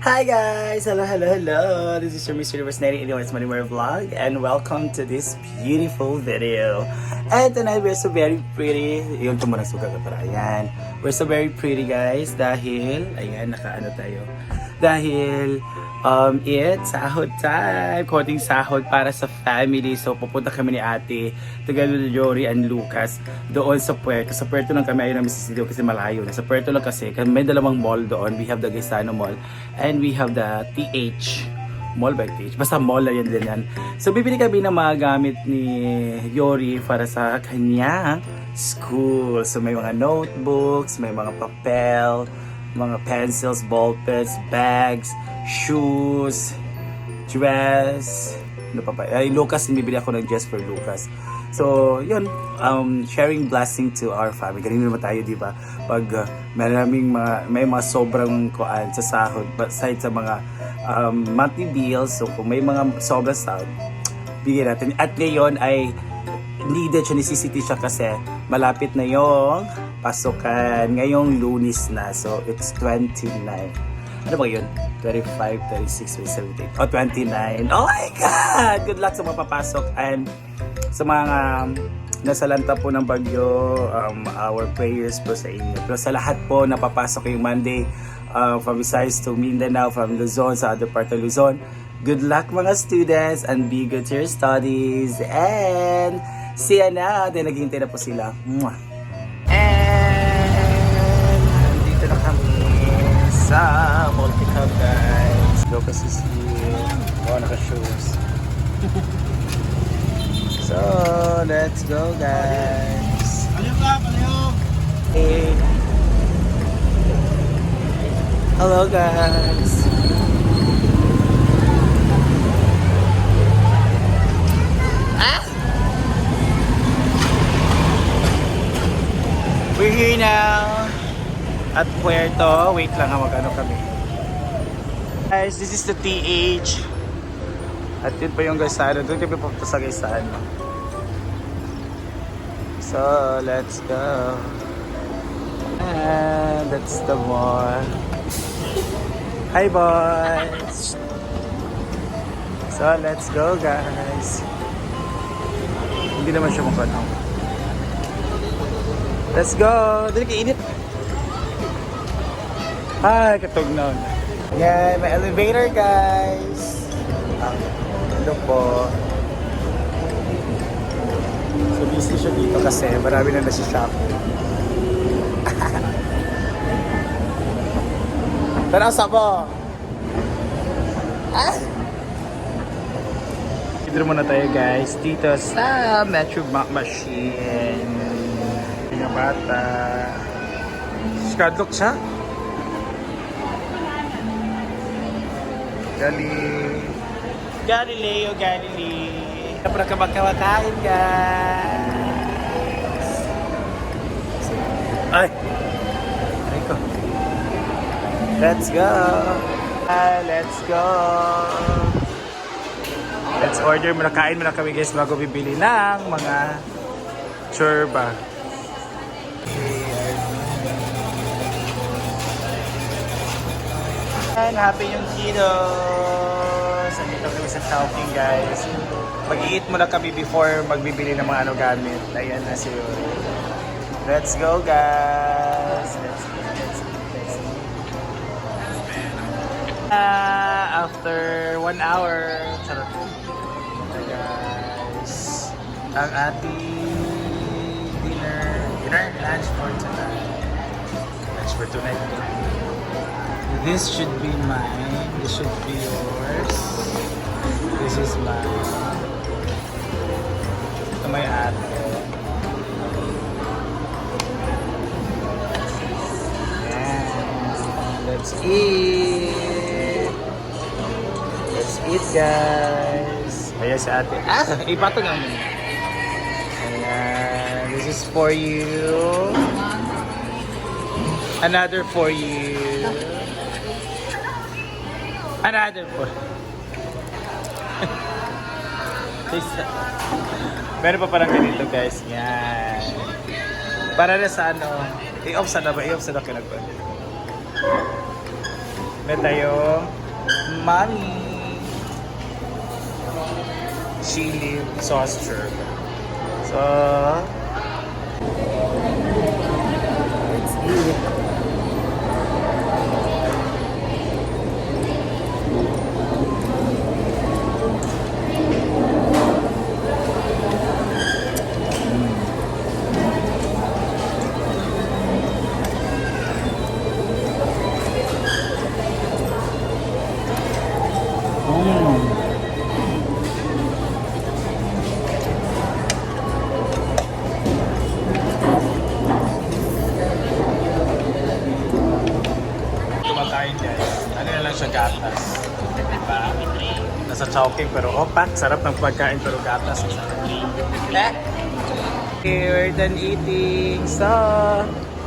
Hi guys! Hello, hello, hello! This is your Miss Universe 1981 It's Money Vlog and welcome to this beautiful video. And tonight we're so very pretty. Yung tumunang suga ka para. Ayan. We're so very pretty guys dahil, ayan, nakaano tayo. Dahil, um, it's sahod time. Konting sahod para sa family. So, pupunta kami ni ate with Jory and Lucas doon sa Puerto. Sa Puerto lang kami ayaw namin sa Sidio kasi malayo na. Sa Puerto lang kasi, kasi may dalawang mall doon. We have the Gaisano Mall and we have the TH Mall by TH. Basta mall na yan din yan. So, bibili kami ng mga gamit ni Yori para sa kanyang school. So, may mga notebooks, may mga papel, mga pencils, ball pens, bags, shoes, dress, ano pa ba? Ay, Lucas, bibili ako ng dress for Lucas. So, yun, um, sharing blessing to our family. Ganun naman tayo, di ba? Pag uh, maraming mga, may mga sobrang kuan sa sahod, aside sa mga um, monthly bills, so kung may mga sobrang sahod, bigyan natin. At ngayon ay needed siya, necessity siya kasi malapit na yung pasukan. Ngayong lunis na. So, it's 29. Ano ba yun? 25, 26, 27, 28. Oh, 29. Oh my God! Good luck sa mga papasok and sa mga um, nasa lanta po ng bagyo, um, our prayers po sa inyo. Pero sa lahat po na papasok yung Monday uh, from Visayas to Mindanao, from Luzon sa other part of Luzon, good luck mga students and be good to your studies. And see ya na. Then naghihintay na po sila. Mwah. Sa Multicam guys. Lucas is here. Oh, naka-shoes. so, let's go guys. Hey. Hello guys. Ah! We're here now at Puerto. Wait lang ha, mag-ano kami. Guys, this is the TH. At yun pa yung Gaisano. Doon kami pupunta sa Gaisano. So, let's go. And that's the mall. Hi, boys! So, let's go, guys. Hindi naman siya magkano. Let's go! Dali ka init. Hi, katugnaw na. Yan, may elevator, guys. Ah, Hello po. So, busy siya dito kasi marami na nasa shopping. Tara, sabo! Ah! Dito muna tayo guys, dito sa Metro Bank Machine. Mga bata. Skadlock siya? Gali. Galileo Galilei. Kapag ka magkamakain guys. Ay! Aray ko. Let's go! Ah, let's go! Let's order muna. Kain muna kami guys bago bibili ng mga churba. And happy yung kiddos! Andito kami sa shopping guys. Mag-eat muna kami before magbibili ng mga ano gamit. Ayan na si Yuri. Let's go guys! Ah, after one hour, charot. Ito guys, ang ating dinner, dinner, lunch for tonight. Lunch for tonight. This should be mine. This should be yours. This is mine. Ito may ate. Let's eat. Let's eat, guys. Ayan si ate. Ah! Ipatong muna. Ayan. This is for you. Another for you. Another Isa. Meron pa parang ganito guys. Yan. Para na sa ano. I-off sa na? I-off sa na kinagpan. May tayong money. Chili sauce So, Ano na lang siya gatas. Diba? Nasa chowking pero opak. Sarap ng pagkain pero gatas. Eh? Okay, we're done eating. So,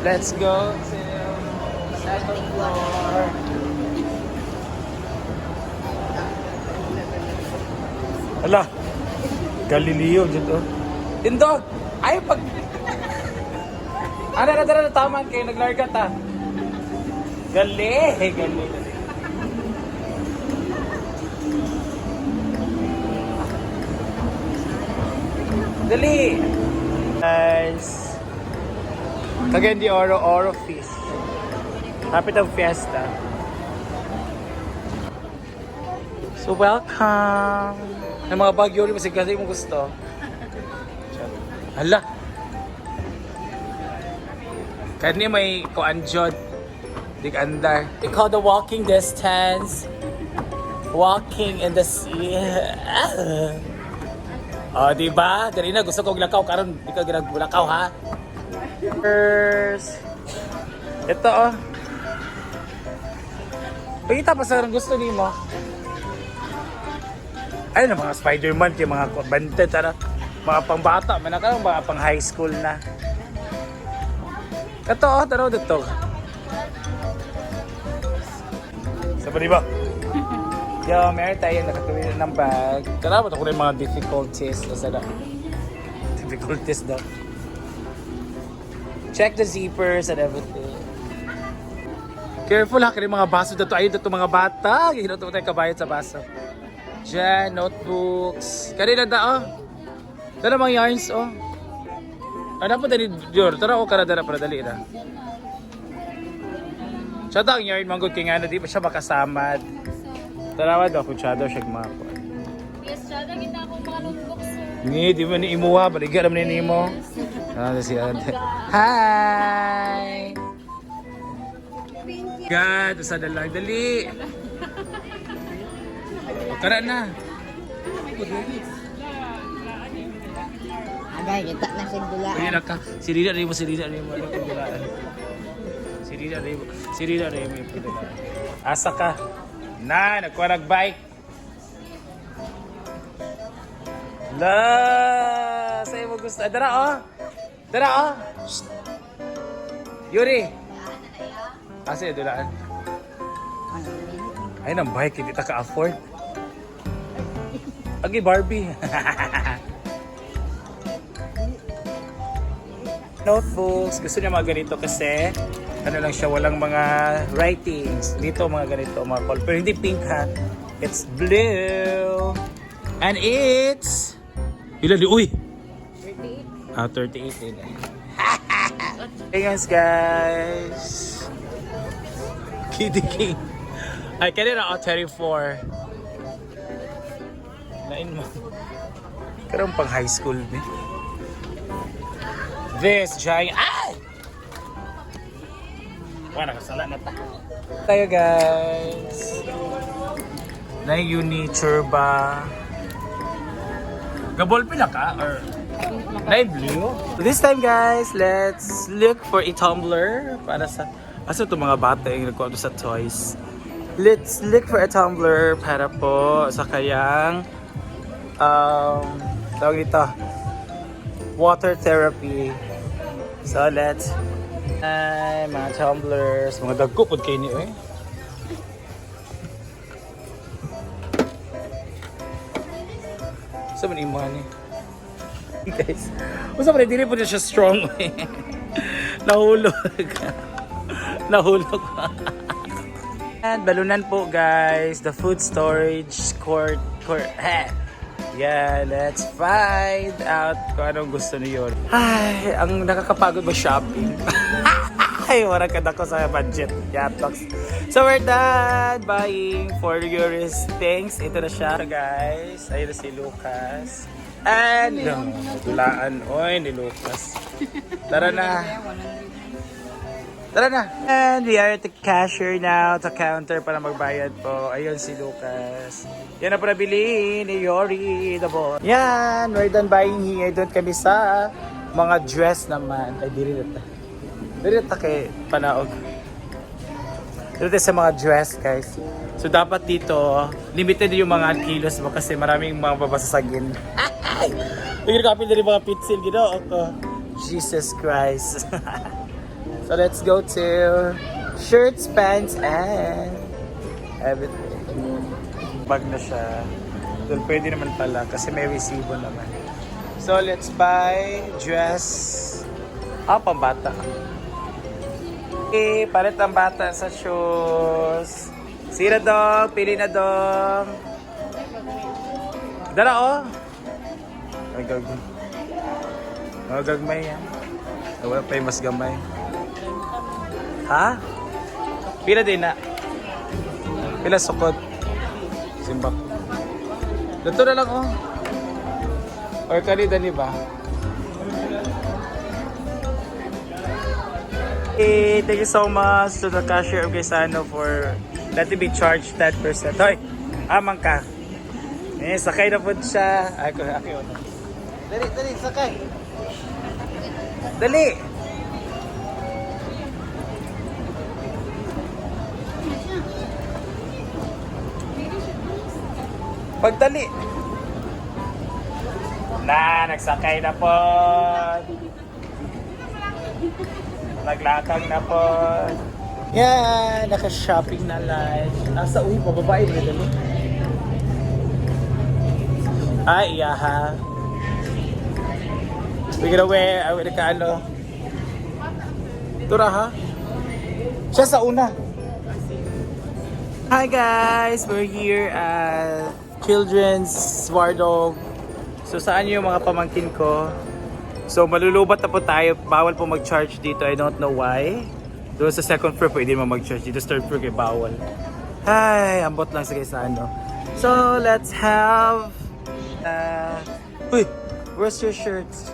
let's go to second floor. Ala, Galileo dito. Tindog! Ay, pag... Ano na na tama kayo, naglarga ta. Gali, gali. Dali! Guys, Cagayan de Oro Oro Feast. Happy ng fiesta. So welcome! Ng mga bagyo rin, kasi kasi gusto. Hala! Kani may kuanjod. Dig andar. We call the walking distance. Walking in the sea. oh, di ba? Dali gusto kong lakaw karon di ka ginag lakaw ha. First. Ito oh. Pagkita pa sa gusto ni mo. Ay na mga Spider-Man kay mga bante tara. Mga pangbata, man ka mga pang high school na. Ito oh, tanaw dito. Sa ba? Yo, meron tayo nakatuloy ng bag. Kailangan ko rin mga difficulties. Basta na. Difficulties daw. Check the zippers and everything. Careful ha, kaya mga baso dito. Ayun dito mga bata. Hinot mo tayo kabayad sa baso. Diyan, notebooks. Kanina da, oh. Tara mga yarns, oh. Ano po dali, Jor? Tara, oh, kada dara para dali na. Siya daw yarn manggod kay nga na di pa siya makasamad. Tarawa daw kung siya mga Yes, na kita akong mga notebooks, sir. Ni, di mo ni imuha, baligan naman ni mo. Ah, si ate. Hi! God, sa dalang dali. Tara na. Agay, kita na sa dulaan. Na ka. Si Rina rin mo, si Rina rin mo. Ano? Si Rina rin mo. Si Rina rin mo. Asa ka? Na, nagkuha nag-bike. La, sa'yo mo gusto. Dara, oh. Dara, oh. Shh. Yuri. Yung dulaan? Ay, nang bike, hindi ka-afford. Agi Barbie. notebooks. Gusto niya mga ganito kasi ano lang siya, walang mga writings. Dito mga ganito, mga color. Pero hindi pink ha. It's blue. And it's... Ilan di? Uy! 38. Ah, 38 din. hey guys, guys. Kitty King. Ay, kanina ako 34. Nain mo. Karoon pang high school din this giant... Ay! Wala, nakasala na ta. Tayo guys. Na uniture ba? Gabol pila ka? Or... Na blue? This time guys, let's look for a tumbler para sa... Asa itong mga bata yung nagkuha sa toys? Let's look for a tumbler para po sa kayang um, tawag dito water therapy. So let's ay mga tumblers, mga dagko pod kay ni eh. Sa man ni. Guys, usa pa dili po siya strong. eh. Nahulog. Nahulog. And balunan po guys, the food storage court, court. Yeah, let's find out kung anong gusto niyo. Ay, ang nakakapagod ba shopping? Ay, wala ka na ko sa budget. Yatox. So we're done buying for your things. Ito na siya guys. Ayun na si Lucas. And, no, dulaan. Oy, ni Lucas. Tara na. Tara na. And we are at the cashier now, the counter para magbayad po. Ayun si Lucas. Yan na po nabili ni Yori, the boy. Yan, we're done buying here. Doon kami sa mga dress naman. Ay, dili na na ta kay Panaog. Dito sa mga dress, guys. So, dapat dito, limited yung mga kilos mo kasi maraming mga babasasagin. Ay! Bigyan kapil na rin mga pitsil, gino. Ako. Jesus Christ. So let's go to shirts, pants, and everything. Bag na siya. Doon pwede naman pala kasi may resibo naman. So let's buy dress. Ah, pambata. Okay, palit ang bata sa shoes. Sira dong, pili na dong. Dala oh. Ay, gag. Oh, gagmay yan. Wala pa mas gamay. Ha? Pila din na. Pila sukot. Simbak. Dito na lang oh. Or kanida ni ba? Eh, thank you so much to the cashier of Gaisano for letting me charge 10%. Hoy, amang ka. Eh, sakay na po siya. Ay, ko, ako yun. Dali, dali, sakay. Dali. Pagdali. Na, nagsakay na po. Naglakang na po. Yan, naka-shopping na live. Nasa uwi, pababae na dali. Ay, iya ha. Gonna wear, I will ka ano. Tura ha? Siya sa una. Hi guys! We're here at Children's Wardog. So saan yung mga pamangkin ko? So malulubat na po tayo. Bawal po mag-charge dito. I don't know why. Doon sa second floor pwede mo mag-charge. Dito third floor kay bawal. Ay, ambot lang sa sa ano. So let's have... Uh, uy! Where's your shirts?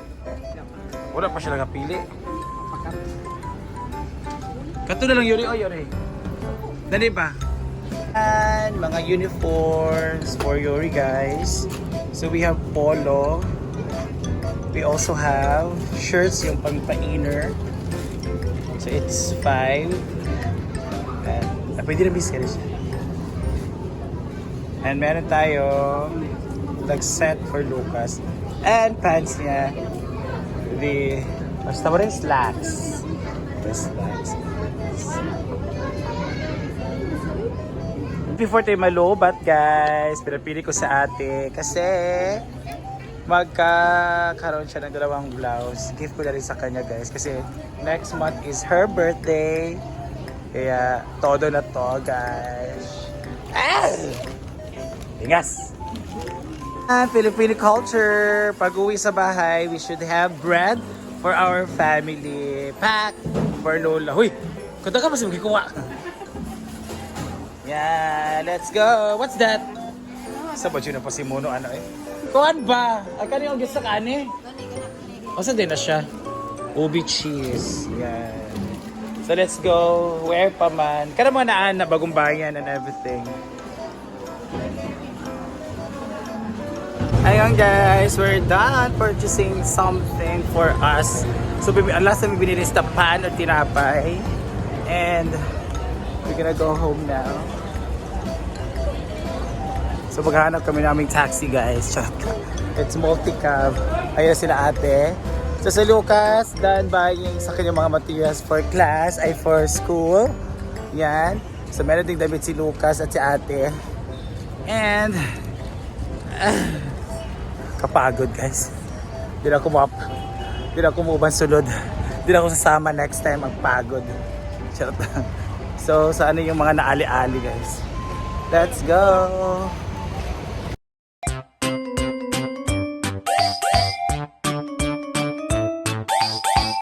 Wala pa siya nakapili. Kato na lang Yuri. Oh, Yuri. Dali ba? And mga uniforms for Yuri guys. So we have polo. We also have shirts yung pang. So it's 5. And ah, pwede na biscuit siya. And meron tayo like set for Lucas. And pants niya. The basta mo rin slacks. The slacks. before tayo malubat guys, pinapili ko sa ate kasi magkakaroon siya ng dalawang blouse. Gift ko na rin sa kanya guys kasi next month is her birthday. Kaya todo na to guys. Ah! Ingas! Ah, Filipino culture. Pag uwi sa bahay, we should have bread for our family. Pack for Lola. Huy! Kunta ka mas magkikuha. Yeah, let's go. What's that? Sa ba na pa si Mono ano eh? Kuan ba? Ay kani yung sa kani? O sa na siya? Ubi cheese. Yan. So let's go. Where pa man? Kana mo naan na bagong bayan and everything. Ayun guys, we're done purchasing something for us. So ang last we binili is the pan or tinapay. And we're gonna go home now. So maghanap kami naming taxi guys. It's multi-cab. Ayan sila ate. So si Lucas, done buying sa kanyang mga materials for class ay for school. Yan. So meron ding damit si Lucas at si ate. And ah, kapagod guys. Di na ako map. Di na ako muban sulod. Di na ako sasama next time. Charot lang. So, sa ano yung mga naali-ali guys. Let's go!